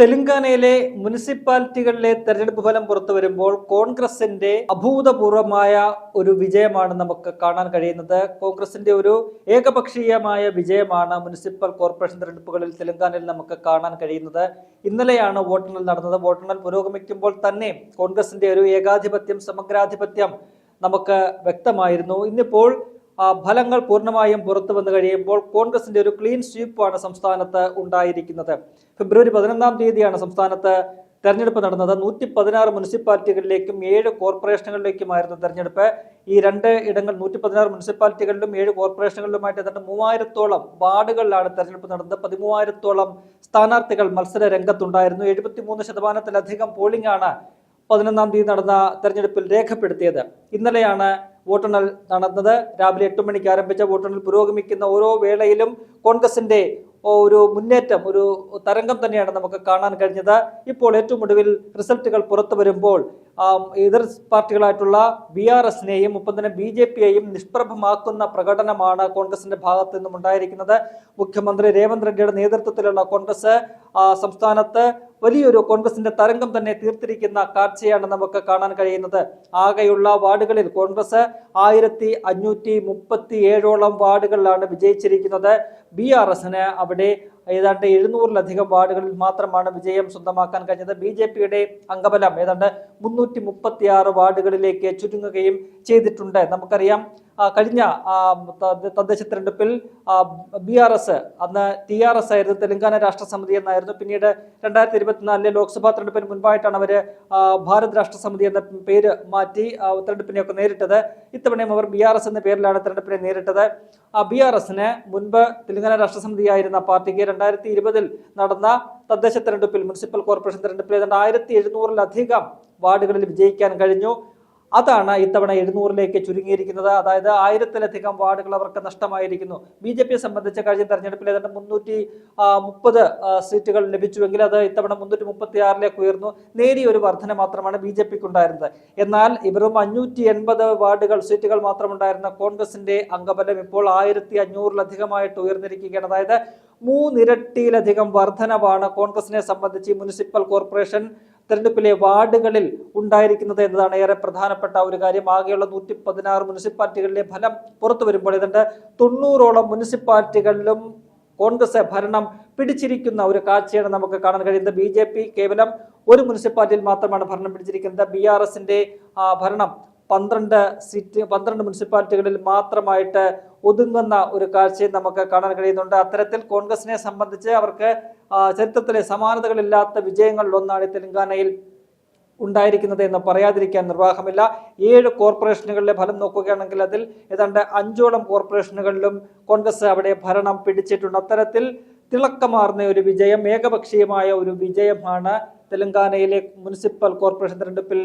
തെലങ്കാനയിലെ മുനിസിപ്പാലിറ്റികളിലെ തെരഞ്ഞെടുപ്പ് ഫലം പുറത്തു വരുമ്പോൾ കോൺഗ്രസിന്റെ അഭൂതപൂർവമായ ഒരു വിജയമാണ് നമുക്ക് കാണാൻ കഴിയുന്നത്. കോൺഗ്രസിന്റെ ഒരു ഏകപക്ഷീയമായ വിജയമാണ് മുനിസിപ്പൽ കോർപ്പറേഷൻ തെരഞ്ഞെടുപ്പുകളിൽ തെലങ്കാനയിൽ നമുക്ക് കാണാൻ കഴിയുന്നത്. ഇന്നലെയാണ് വോട്ടെണ്ണൽ നടന്നത്. വോട്ടെണ്ണൽ പുരോഗമിക്കുമ്പോൾ തന്നെ കോൺഗ്രസിന്റെ ഒരു ഏകാധിപത്യം സമഗ്രാധിപത്യം നമുക്ക് വ്യക്തമായിരുന്നു. ഇന്നിപ്പോൾ ഫലങ്ങൾ പൂർണമായും പുറത്തു വന്നു കഴിയുമ്പോൾ കോൺഗ്രസിന്റെ ഒരു ക്ലീൻ സ്വീപ്പാണ് സംസ്ഥാനത്ത് ഉണ്ടായിരിക്കുന്നത്. ഫെബ്രുവരി പതിനൊന്നാം തീയതിയാണ് സംസ്ഥാനത്ത് തെരഞ്ഞെടുപ്പ് നടന്നത്. നൂറ്റി പതിനാറ് മുനിസിപ്പാലിറ്റികളിലേക്കും ഏഴ് കോർപ്പറേഷനുകളിലേക്കുമായിരുന്നു തെരഞ്ഞെടുപ്പ്. ഈ രണ്ട് ഇടങ്ങൾ നൂറ്റി പതിനാറ് മുനിസിപ്പാലിറ്റികളിലും ഏഴ് കോർപ്പറേഷനുകളിലുമായിട്ട് ഏതാണ്ട് മൂവായിരത്തോളം വാർഡുകളിലാണ് തെരഞ്ഞെടുപ്പ് നടന്നത്. പതിമൂവായിരത്തോളം സ്ഥാനാർത്ഥികൾ മത്സര രംഗത്തുണ്ടായിരുന്നു. എഴുപത്തിമൂന്ന് ശതമാനത്തിലധികം പോളിംഗ് ആണ് പതിനൊന്നാം തീയതി നടന്ന തെരഞ്ഞെടുപ്പിൽ രേഖപ്പെടുത്തിയത്. ഇന്നലെയാണ് വോട്ടെണ്ണൽ നടന്നത്. രാവിലെ എട്ട് മണിക്ക് ആരംഭിച്ച വോട്ടെണ്ണൽ പുരോഗമിക്കുന്ന ഓരോ വേളയിലും കോൺഗ്രസിന്റെ ഒരു മുന്നേറ്റം ഒരു തരംഗം തന്നെയാണ് നമുക്ക് കാണാൻ കഴിഞ്ഞത്. ഇപ്പോൾ ഏറ്റവും ഒടുവിൽ റിസൾട്ടുകൾ പുറത്തു വരുമ്പോൾ എതിർ പാർട്ടികളായിട്ടുള്ള ബി ആർ എസിനെയും ഒപ്പം തന്നെ ബി ജെ പിയെയും നിഷ്പ്രഭമാക്കുന്ന പ്രകടനമാണ് കോൺഗ്രസിന്റെ ഭാഗത്തു നിന്നും ഉണ്ടായിരിക്കുന്നത്. മുഖ്യമന്ത്രി രേവന്ത് റെഡ്ഡിയുടെ നേതൃത്വത്തിലുള്ള കോൺഗ്രസ് സംസ്ഥാനത്ത് വലിയൊരു കോൺഗ്രസിന്റെ തരംഗം തന്നെ തീർത്തിരിക്കുന്ന കാഴ്ചയാണ് നമുക്ക് കാണാൻ കഴിയുന്നത്. ആകെയുള്ള വാർഡുകളിൽ കോൺഗ്രസ് ആയിരത്തി അഞ്ഞൂറ്റി മുപ്പത്തി ഏഴോളം വാർഡുകളിലാണ് വിജയിച്ചിരിക്കുന്നത്. ബി ആർ എസിന് അവിടെ ഏതാണ്ട് എഴുന്നൂറിലധികം വാർഡുകളിൽ മാത്രമാണ് വിജയം സ്വന്തമാക്കാൻ കഴിഞ്ഞത്. ബി ജെ പിയുടെ അംഗബലം ഏതാണ്ട് മുന്നൂറ്റി വാർഡുകളിലേക്ക് ചുരുങ്ങുകയും ചെയ്തിട്ടുണ്ട്. നമുക്കറിയാം കഴിഞ്ഞ തദ്ദേശ തെരഞ്ഞെടുപ്പിൽ ബി ആർ എസ് അന്ന് ടി ആർ എസ് ആയിരുന്നു തെലങ്കാന രാഷ്ട്ര സമിതി എന്നായിരുന്നു. പിന്നീട് രണ്ടായിരത്തി ഇരുപത്തിനാലിലെ ലോക്സഭാ തെരഞ്ഞെടുപ്പിന് മുൻപായിട്ടാണ് അവർ ഭാരത് രാഷ്ട്ര സമിതി എന്ന പേര് മാറ്റി തെരഞ്ഞെടുപ്പിനെയൊക്കെ നേരിട്ടത്. ഇത്തവണയും അവർ ബി ആർ എസ് എന്ന പേരിലാണ് തെരഞ്ഞെടുപ്പിനെ നേരിട്ടത്. ആ ബി ആർ എസിന് മുൻപ് തെലങ്കാന രാഷ്ട്ര സമിതിയായിരുന്ന പാർട്ടിക്ക് രണ്ടായിരത്തി ഇരുപതിൽ നടന്ന തദ്ദേശ തെരഞ്ഞെടുപ്പിൽ മുനിസിപ്പൽ കോർപ്പറേഷൻ തെരഞ്ഞെടുപ്പിൽ ഏതാണ്ട് ആയിരത്തി എഴുന്നൂറിലധികം വാർഡുകളിൽ വിജയിക്കാൻ കഴിഞ്ഞു. അതാണ് ഇത്തവണ എഴുന്നൂറിലേക്ക് ചുരുങ്ങിയിരിക്കുന്നത്. അതായത് ആയിരത്തിലധികം വാർഡുകൾ അവർക്ക് നഷ്ടമായിരിക്കുന്നു. ബി ജെ പിയെ സംബന്ധിച്ച് കഴിഞ്ഞ തെരഞ്ഞെടുപ്പിൽ ഏതാണ്ട് മുന്നൂറ്റി മുപ്പത് സീറ്റുകൾ ലഭിച്ചുവെങ്കിൽ അത് ഇത്തവണ മുന്നൂറ്റി മുപ്പത്തി ആറിലേക്ക് ഉയർന്നു. നേരിയ ഒരു വർധന മാത്രമാണ് ബി ജെ പിക്ക് ഉണ്ടായിരുന്നത് എന്നാൽ ഇവരും അഞ്ഞൂറ്റി എൺപത് വാർഡുകൾ സീറ്റുകൾ മാത്രമുണ്ടായിരുന്ന കോൺഗ്രസിന്റെ അംഗബലം ഇപ്പോൾ ആയിരത്തി അഞ്ഞൂറിലധികമായിട്ട് ഉയർന്നിരിക്കുകയാണ്. അതായത് മൂന്നിരട്ടിയിലധികം വർധനവാണ് കോൺഗ്രസിനെ സംബന്ധിച്ച് മുനിസിപ്പൽ കോർപ്പറേഷൻ തെരഞ്ഞെടുപ്പിലെ വാർഡുകളിൽ ഉണ്ടായിരിക്കുന്നത് എന്നതാണ് ഏറെ പ്രധാനപ്പെട്ട ഒരു കാര്യം. ആകെയുള്ള നൂറ്റി പതിനാറ് മുനിസിപ്പാലിറ്റികളിലെ ഫലം പുറത്തു വരുമ്പോൾ ഏതാണ്ട് തൊണ്ണൂറോളം മുനിസിപ്പാലിറ്റികളിലും കോൺഗ്രസ് ഭരണം പിടിച്ചിരിക്കുന്ന ഒരു കാഴ്ചയാണ് നമുക്ക് കാണാൻ കഴിയുന്നത്. ബി കേവലം ഒരു മുനിസിപ്പാലിറ്റിയിൽ മാത്രമാണ് ഭരണം പിടിച്ചിരിക്കുന്നത്. ബി ആർ എസിന്റെ ഭരണം പന്ത്രണ്ട് സിറ്റ് പന്ത്രണ്ട് മുനിസിപ്പാലിറ്റികളിൽ മാത്രമായിട്ട് ഒതുങ്ങുന്ന ഒരു കാഴ്ചയും നമുക്ക് കാണാൻ കഴിയുന്നുണ്ട്. അത്തരത്തിൽ കോൺഗ്രസിനെ സംബന്ധിച്ച് അവർക്ക് ചരിത്രത്തിലെ സമാനതകളില്ലാത്ത വിജയങ്ങളിൽ ഒന്നാണ് തെലങ്കാനയിൽ ഉണ്ടായിരിക്കുന്നത് എന്ന് പറയാതിരിക്കാൻ നിർവാഹമില്ല. ഏഴ് കോർപ്പറേഷനുകളിലെ ഫലം നോക്കുകയാണെങ്കിൽ അതിൽ ഏതാണ്ട് അഞ്ചോളം കോർപ്പറേഷനുകളിലും കോൺഗ്രസ് അവിടെ ഭരണം പിടിച്ചിട്ടുണ്ട്. അത്തരത്തിൽ തിളക്കമാർന്ന ഒരു വിജയം ഏകപക്ഷീയമായ ഒരു വിജയമാണ് തെലങ്കാനയിലെ മുനിസിപ്പൽ കോർപ്പറേഷൻ തെരഞ്ഞെടുപ്പിൽ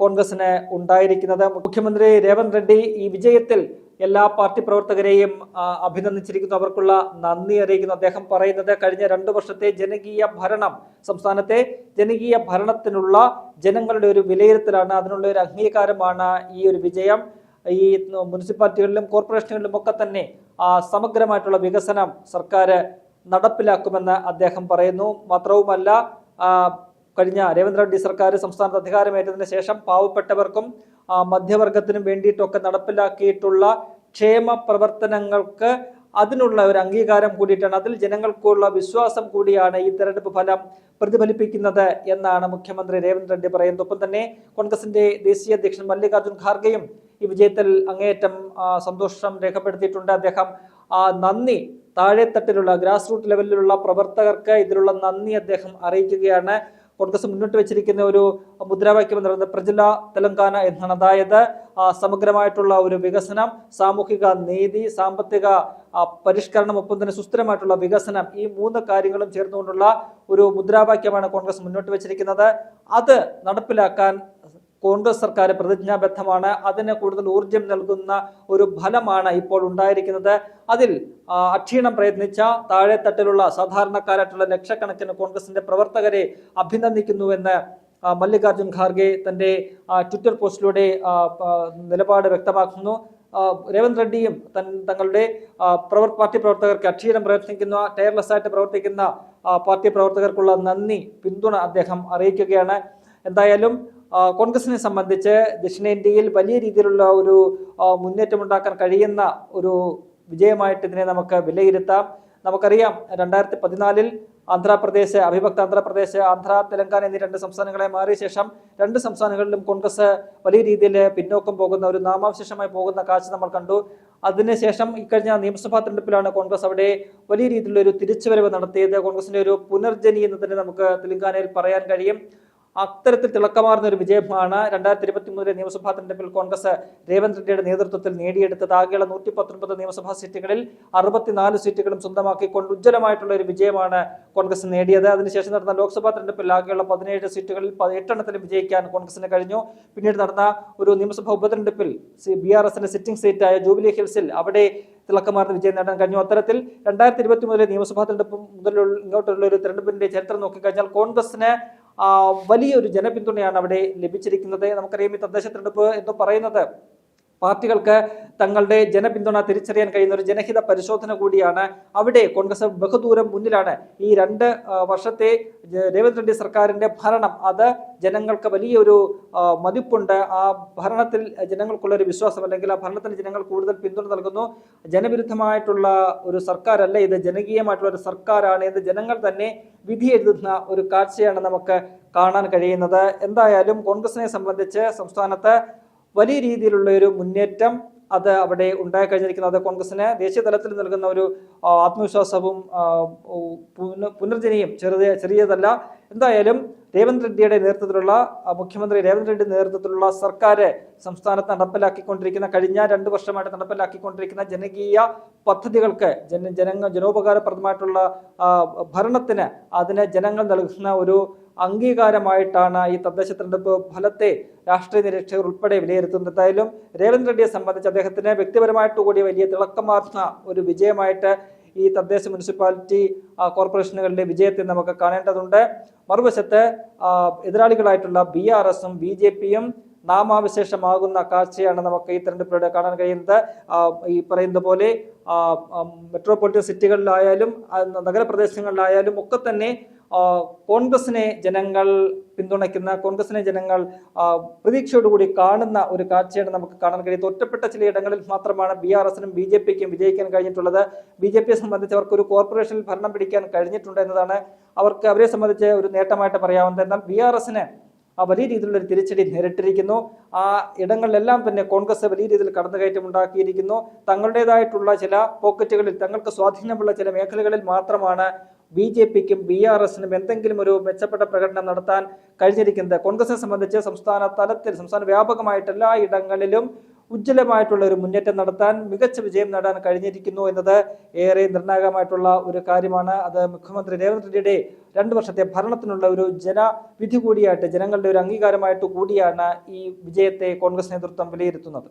കോൺഗ്രസിന് ഉണ്ടായിരിക്കുന്നത്. മുഖ്യമന്ത്രി രേവന്ത് റെഡ്ഡി ഈ വിജയത്തിൽ എല്ലാ പാർട്ടി പ്രവർത്തകരെയും അഭിനന്ദിച്ചിരിക്കുന്നു. അവർക്കുള്ള നന്ദി അറിയിക്കുന്നു. അദ്ദേഹം പറയുന്നത് കഴിഞ്ഞ രണ്ടു വർഷത്തെ ജനകീയ ഭരണം സംസ്ഥാനത്തെ ജനകീയ ഭരണത്തിനുള്ള ജനങ്ങളുടെ ഒരു വിലയിരുത്തലാണ് അതിനുള്ള ഒരു അംഗീകാരമാണ് ഈ ഒരു വിജയം. ഈ മുനിസിപ്പാലിറ്റികളിലും കോർപ്പറേഷനുകളിലും ഒക്കെ തന്നെ സമഗ്രമായിട്ടുള്ള വികസനം സർക്കാർ നടപ്പിലാക്കുമെന്ന് അദ്ദേഹം പറയുന്നു. മാത്രവുമല്ല കഴിഞ്ഞ രേവന്ത് റെഡ്ഡി സർക്കാർ സംസ്ഥാനത്ത് അധികാരമേറ്റതിന് ശേഷം പാവപ്പെട്ടവർക്കും മധ്യവർഗത്തിനും വേണ്ടിയിട്ടൊക്കെ നടപ്പിലാക്കിയിട്ടുള്ള ക്ഷേമ പ്രവർത്തനങ്ങൾക്ക് അതിനുള്ള ഒരു അംഗീകാരം കൂടിയിട്ടാണ് അതിൽ ജനങ്ങൾക്കുള്ള വിശ്വാസം കൂടിയാണ് ഈ തെരഞ്ഞെടുപ്പ് ഫലം പ്രതിഫലിപ്പിക്കുന്നത് എന്നാണ് മുഖ്യമന്ത്രി രേവന്ത് റെഡ്ഡി പറയുന്നത്. ഒപ്പം തന്നെ കോൺഗ്രസിന്റെ ദേശീയ അധ്യക്ഷൻ മല്ലികാർജുൻ ഖാർഗെയും ഈ വിജയത്തിൽ അങ്ങേയറ്റം സന്തോഷം രേഖപ്പെടുത്തിയിട്ടുണ്ട്. അദ്ദേഹം നന്ദി താഴെത്തട്ടിലുള്ള ഗ്രാസ് റൂട്ട് ലെവലിലുള്ള പ്രവർത്തകർക്ക് ഇതിലുള്ള നന്ദി അദ്ദേഹം അറിയിക്കുകയാണ്. കോൺഗ്രസ് മുന്നോട്ട് വെച്ചിരിക്കുന്ന ഒരു മുദ്രാവാക്യം എന്ന് പറയുന്നത് പ്രജല തെലങ്കാന എന്നാണ്. അതായത് സമഗ്രമായിട്ടുള്ള ഒരു വികസനം സാമൂഹിക നീതി സാമ്പത്തിക പരിഷ്കരണം ഒപ്പം തന്നെ സുസ്ഥിരമായിട്ടുള്ള വികസനം ഈ മൂന്ന് കാര്യങ്ങളും ചേർന്നുകൊണ്ടുള്ള ഒരു മുദ്രാവാക്യമാണ് കോൺഗ്രസ് മുന്നോട്ട് വെച്ചിരിക്കുന്നത്. അത് നടപ്പിലാക്കാൻ കോൺഗ്രസ് സർക്കാർ പ്രതിജ്ഞാബദ്ധമാണ്. അതിന് കൂടുതൽ ഊർജം നൽകുന്ന ഒരു ഫലമാണ് ഇപ്പോൾ ഉണ്ടായിരിക്കുന്നത്. അതിൽ അക്ഷീണം പ്രയത്നിച്ച താഴെത്തട്ടിലുള്ള സാധാരണക്കാരായിട്ടുള്ള ലക്ഷക്കണക്കിന് കോൺഗ്രസിന്റെ പ്രവർത്തകരെ അഭിനന്ദിക്കുന്നുവെന്ന് മല്ലികാർജുൻ ഖാർഗെ തന്റെ ട്വിറ്റർ പോസ്റ്റിലൂടെ നിലപാട് വ്യക്തമാക്കുന്നു. രേവന്ത് റെഡ്ഡിയും തൻ തങ്ങളുടെ പ്രവർ പാർട്ടി പ്രവർത്തകർക്ക് അക്ഷീണം പ്രയത്നിക്കുന്ന ടയർലെസ് ആയിട്ട് പ്രവർത്തിക്കുന്ന പാർട്ടി പ്രവർത്തകർക്കുള്ള നന്ദി പിന്തുണ അദ്ദേഹം അറിയിക്കുകയാണ്. എന്തായാലും കോൺഗ്രസിനെ സംബന്ധിച്ച് ദക്ഷിണേന്ത്യയിൽ വലിയ രീതിയിലുള്ള ഒരു മുന്നേറ്റം ഉണ്ടാക്കാൻ കഴിയുന്ന ഒരു വിജയമായിട്ട് ഇതിനെ നമുക്ക് വിലയിരുത്താം. നമുക്കറിയാം രണ്ടായിരത്തി പതിനാലിൽ ആന്ധ്രാപ്രദേശ് അവിഭക്ത ആന്ധ്രാപ്രദേശ് ആന്ധ്ര തെലങ്കാന എന്നീ രണ്ട് സംസ്ഥാനങ്ങളെ മാറിയ ശേഷം രണ്ട് സംസ്ഥാനങ്ങളിലും കോൺഗ്രസ് വലിയ രീതിയിൽ പിന്നോക്കം പോകുന്ന ഒരു നാമാവശേഷമായി പോകുന്ന കാഴ്ച നമ്മൾ കണ്ടു. അതിനുശേഷം ഇക്കഴിഞ്ഞ നിയമസഭാ തെരഞ്ഞെടുപ്പിലാണ് കോൺഗ്രസ് അവിടെ വലിയ രീതിയിലുള്ള ഒരു തിരിച്ചുവരവ് നടത്തിയത്. കോൺഗ്രസിന്റെ ഒരു പുനർജനി എന്ന് തന്നെ നമുക്ക് തെലങ്കാനയിൽ പറയാൻ കഴിയും. അത്തരത്തിൽ തിളക്കമാർന്ന ഒരു വിജയമാണ് രണ്ടായിരത്തി ഇരുപത്തി മൂന്നിലെ നിയമസഭാ തെരഞ്ഞെടുപ്പിൽ കോൺഗ്രസ് രേവന്ത് റെഡ്ഡിയുടെ നേതൃത്വത്തിൽ നേടിയെടുത്തത്. ആകെയുള്ള നൂറ്റി പത്തൊൻപത് നിയമസഭാ സീറ്റുകളിൽ അറുപത്തിനാല് സീറ്റുകളും സ്വന്തമാക്കിക്കൊണ്ട് ഉജ്ജ്വലമായിട്ടുള്ള ഒരു വിജയമാണ് കോൺഗ്രസ് നേടിയത്. അതിനുശേഷം നടന്ന ലോക്സഭാ തെരഞ്ഞെടുപ്പിൽ ആകെയുള്ള പതിനേഴ് സീറ്റുകളിൽ എട്ടെണ്ണത്തിലും വിജയിക്കാൻ കോൺഗ്രസിന് കഴിഞ്ഞു. പിന്നീട് നടന്ന ഒരു നിയമസഭാ ഉപതെരഞ്ഞെടുപ്പിൽ ബി ആർ എസിന്റെ സിറ്റിംഗ് സീറ്റായ ജൂബിലി ഹിൽസിൽ അവിടെ തിളക്കമാർന്ന വിജയം നേടാൻ കഴിഞ്ഞു. അത്തരത്തിൽ രണ്ടായിരത്തി ഇരുപത്തി മൂന്നിലെ നിയമസഭാ തെരഞ്ഞെടുപ്പ് മുതലുള്ള ഇങ്ങോട്ടുള്ള ഒരു തെരഞ്ഞെടുപ്പിന്റെ ചരിത്രം നോക്കിക്കഴിഞ്ഞാൽ കോൺഗ്രസിന് വലിയൊരു ജനപിന്തുണയാണ് അവിടെ ലഭിച്ചിരിക്കുന്നത്. നമുക്കറിയാം ഈ തദ്ദേശ തെരഞ്ഞെടുപ്പ് എന്ന് പറയുന്നത് പാർട്ടികൾക്ക് തങ്ങളുടെ ജനപിന്തുണ തിരിച്ചറിയാൻ കഴിയുന്ന ഒരു ജനഹിത പരിശോധന കൂടിയാണ് അവിടെ കോൺഗ്രസ് ബഹുദൂരം മുന്നിലാണ്. ഈ രണ്ട് വർഷത്തെ രേവന്ത് റെഡ്ഡി സർക്കാരിന്റെ ഭരണം അത് ജനങ്ങൾക്ക് വലിയൊരു മതിപ്പുണ്ട്. ആ ഭരണത്തിൽ ജനങ്ങൾക്കുള്ള ഒരു വിശ്വാസം അല്ലെങ്കിൽ ആ ഭരണത്തിന് ജനങ്ങൾ കൂടുതൽ പിന്തുണ നൽകുന്നു. ജനവിരുദ്ധമായിട്ടുള്ള ഒരു സർക്കാരല്ല ഇത്. ജനകീയമായിട്ടുള്ള ഒരു സർക്കാരാണ് ഇത്. ജനങ്ങൾ തന്നെ വിധി എഴുതുന്ന ഒരു കാഴ്ചയാണ് നമുക്ക് കാണാൻ കഴിയുന്നത്. എന്തായാലും കോൺഗ്രസിനെ സംബന്ധിച്ച് സംസ്ഥാനത്ത് വലിയ രീതിയിലുള്ള ഒരു മുന്നേറ്റം അത് അവിടെ ഉണ്ടായി അത് കോൺഗ്രസിന് ദേശീയ തലത്തിൽ നൽകുന്ന ഒരു ആത്മവിശ്വാസവും പുനർജനിയും ചെറിയ ചെറിയതല്ല. എന്തായാലും രേവന്ത് റെഡ്ഡിയുടെ നേതൃത്വത്തിലുള്ള മുഖ്യമന്ത്രി രേവന്ത് റെഡ്ഡി നേതൃത്വത്തിലുള്ള സർക്കാർ സംസ്ഥാനത്ത് നടപ്പിലാക്കിക്കൊണ്ടിരിക്കുന്ന കഴിഞ്ഞ രണ്ട് വർഷമായിട്ട് നടപ്പിലാക്കിക്കൊണ്ടിരിക്കുന്ന ജനകീയ പദ്ധതികൾക്ക് ജന ജനങ്ങൾ ജനോപകാരപ്രദമായിട്ടുള്ള ഭരണത്തിന് അതിന് ജനങ്ങൾ നൽകുന്ന ഒരു അംഗീകാരമായിട്ടാണ് ഈ തദ്ദേശ തെരഞ്ഞെടുപ്പ് ഫലത്തെ രാഷ്ട്രീയ നിരീക്ഷകർ ഉൾപ്പെടെ വിലയിരുത്തുന്നത്. എന്തായാലും രേവന്ത് റെഡ്ഡിയെ സംബന്ധിച്ച് അദ്ദേഹത്തിന് വ്യക്തിപരമായിട്ട് കൂടി വലിയ തിളക്കമാർന്ന ഒരു വിജയമായിട്ട് ഈ തദ്ദേശ മുനിസിപ്പാലിറ്റി കോർപ്പറേഷനുകളുടെ വിജയത്തെ നമുക്ക് കാണേണ്ടതുണ്ട്. മറുവശത്ത് എതിരാളികളായിട്ടുള്ള ബി ആർ എസും ബി ജെ പിയും നാമാവിശേഷമാകുന്ന കാഴ്ചയാണ് നമുക്ക് ഈ തെരഞ്ഞെടുപ്പിലൂടെ കാണാൻ കഴിയുന്നത്. ഈ പറയുന്ന പോലെ മെട്രോപൊളിറ്റൻ സിറ്റികളിലായാലും നഗരപ്രദേശങ്ങളിലായാലും ഒക്കെ തന്നെ കോൺഗ്രസിനെ ജനങ്ങൾ പിന്തുണയ്ക്കുന്ന കോൺഗ്രസിനെ ജനങ്ങൾ പ്രതീക്ഷയോടുകൂടി കാണുന്ന ഒരു കാഴ്ചയാണ് നമുക്ക് കാണാൻ കഴിയുന്നത്. ഒറ്റപ്പെട്ട ചിലയിടങ്ങളിൽ മാത്രമാണ് ബി ആർ എസിനും ബി ജെ പിക്കും വിജയിക്കാൻ കഴിഞ്ഞിട്ടുള്ളത്. ബി ജെ പിയെ സംബന്ധിച്ച് അവർക്ക് ഒരു കോർപ്പറേഷനിൽ ഭരണം പിടിക്കാൻ കഴിഞ്ഞിട്ടുണ്ട് എന്നതാണ് അവർക്ക് അവരെ സംബന്ധിച്ച് ഒരു നേട്ടമായിട്ട് പറയാവുന്നത്. എന്നാൽ ബി ആർ എസിന് വലിയ രീതിയിലുള്ള ഒരു തിരിച്ചടി നേരിട്ടിരിക്കുന്നു. ആ ഇടങ്ങളിലെല്ലാം തന്നെ കോൺഗ്രസ് വലിയ രീതിയിൽ കടന്നുകയറ്റം ഉണ്ടാക്കിയിരിക്കുന്നു. തങ്ങളുടേതായിട്ടുള്ള ചില പോക്കറ്റുകളിൽ തങ്ങൾക്ക് സ്വാധീനമുള്ള ചില മേഖലകളിൽ മാത്രമാണ് ബി ജെ പിക്കും ബി ആർ എസിനും എന്തെങ്കിലും ഒരു മെച്ചപ്പെട്ട പ്രകടനം നടത്താൻ കഴിഞ്ഞിരിക്കുന്നത് കോൺഗ്രസിനെ സംബന്ധിച്ച് സംസ്ഥാന തലത്തിൽ സംസ്ഥാന വ്യാപകമായിട്ട് എല്ലാ ഇടങ്ങളിലും ഉജ്ജ്വലമായിട്ടുള്ള ഒരു മുന്നേറ്റം നടത്താൻ മികച്ച വിജയം നേടാൻ കഴിഞ്ഞിരിക്കുന്നു എന്നത് ഏറെ നിർണായകമായിട്ടുള്ള ഒരു കാര്യമാണ്. അത് മുഖ്യമന്ത്രി രേവന്ത് റെഡ്ഡിയുടെ രണ്ടു വർഷത്തെ ഭരണത്തിനുള്ള ഒരു ജനവിധി കൂടിയായിട്ട് ജനങ്ങളുടെ ഒരു അംഗീകാരമായിട്ട് കൂടിയാണ് ഈ വിജയത്തെ കോൺഗ്രസ് നേതൃത്വം വിലയിരുത്തുന്നത്.